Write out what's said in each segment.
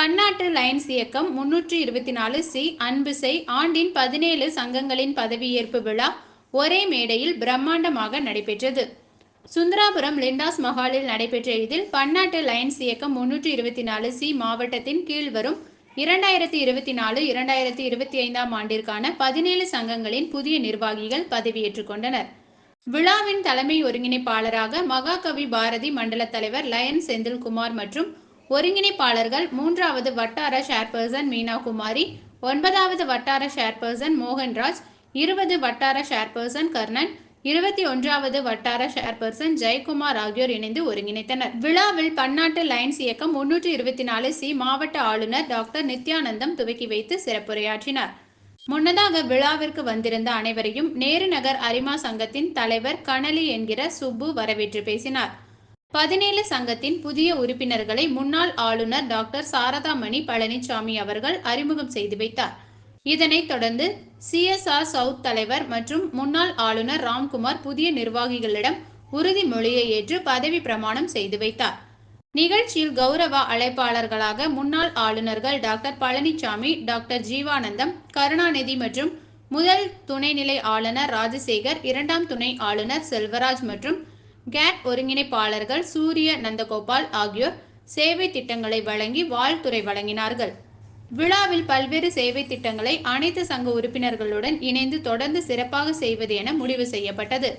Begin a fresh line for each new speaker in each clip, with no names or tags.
பன்னாட்டு லயன்ஸ் இயக்கம் முன்னூற்றி இருபத்தி நாலு சி அன்பு செய் ஆண்டின் பதினேழு சங்கங்களின் பதவியேற்பு விழா ஒரே மேடையில் பிரம்மாண்டமாக நடைபெற்றது. சுந்தராபுரம் லிண்டாஸ் மஹாலில் நடைபெற்ற இதில் பன்னாட்டு லயன்ஸ் இயக்கம் முன்னூற்றி இருபத்தி நாலு சி மாவட்டத்தின் கீழ் வரும் இரண்டாயிரத்தி இருபத்தி நாலு இரண்டாயிரத்தி இருபத்தி ஐந்தாம் ஆண்டிற்கான பதினேழு சங்கங்களின் புதிய நிர்வாகிகள் பதவியேற்றுக் கொண்டனர். விழாவின் தலைமை ஒருங்கிணைப்பாளராக மகாகவி பாரதி மண்டல தலைவர் லயன் செந்தில்குமார் மற்றும் ஒருங்கிணைப்பாளர்கள் மூன்றாவது வட்டார சேர்பர்சன் மீனா குமாரி ஒன்பதாவது வட்டார சேர்பர்சன் மோகன்ராஜ் இருபது வட்டார சேர்பர்சன் கர்ணன் இருபத்தி ஒன்றாவது வட்டார சேர்பர்சன் ஜெயக்குமார் ஆகியோர் இணைந்து ஒருங்கிணைத்தனர். விழாவில் பன்னாட்டு லைன்ஸ் இயக்கம் முன்னூற்றி இருபத்தி நாலு சி மாவட்ட ஆளுநர் டாக்டர் நித்யானந்தம் துவக்கி வைத்து சிறப்புரையாற்றினார். முன்னதாக விழாவிற்கு வந்திருந்த அனைவரையும் நேரு நகர் அரிமா சங்கத்தின் தலைவர் கனலி என்கிற சுப்பு வரவேற்று பேசினார். பதினேழு சங்கத்தின் புதிய உறுப்பினர்களை முன்னாள் ஆளுநர் டாக்டர் சாரதாமணி பழனிசாமி அவர்கள் அறிமுகம் செய்து வைத்தார். இதனைத் தொடர்ந்து சிஎஸ்ஆர் சவுத் தலைவர் மற்றும் முன்னாள் ஆளுநர் ராம்குமார் புதிய நிர்வாகிகளிடம் உறுதிமொழியை ஏற்று பதவி பிரமாணம் செய்து வைத்தார். நிகழ்ச்சியில் கௌரவ அழைப்பாளர்களாக முன்னாள் ஆளுநர்கள் டாக்டர் பழனிசாமி டாக்டர் ஜீவானந்தம் கருணாநிதி மற்றும் முதல் துணைநிலை ஆளுநர் ராஜசேகர் இரண்டாம் துணை ஆளுநர் செல்வராஜ் மற்றும் கேட் ஒருங்கிணைப்பாளர்கள் சூரிய நந்தகோபால் ஆகியோர் சேவை திட்டங்களை வழங்கி வாழ்த்துறை வழங்கினார்கள். விழாவில் பல்வேறு சேவை திட்டங்களை அனைத்து சங்க உறுப்பினர்களுடன் இணைந்து தொடர்ந்து சிறப்பாக செய்வது என முடிவு செய்யப்பட்டது.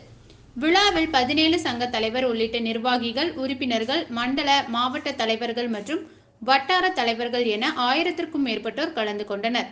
விழாவில் பதினேழு சங்க தலைவர் உள்ளிட்ட நிர்வாகிகள் உறுப்பினர்கள் மண்டல மாவட்ட தலைவர்கள் மற்றும் வட்டார தலைவர்கள் என ஆயிரத்திற்கும் மேற்பட்டோர் கலந்து கொண்டனர்.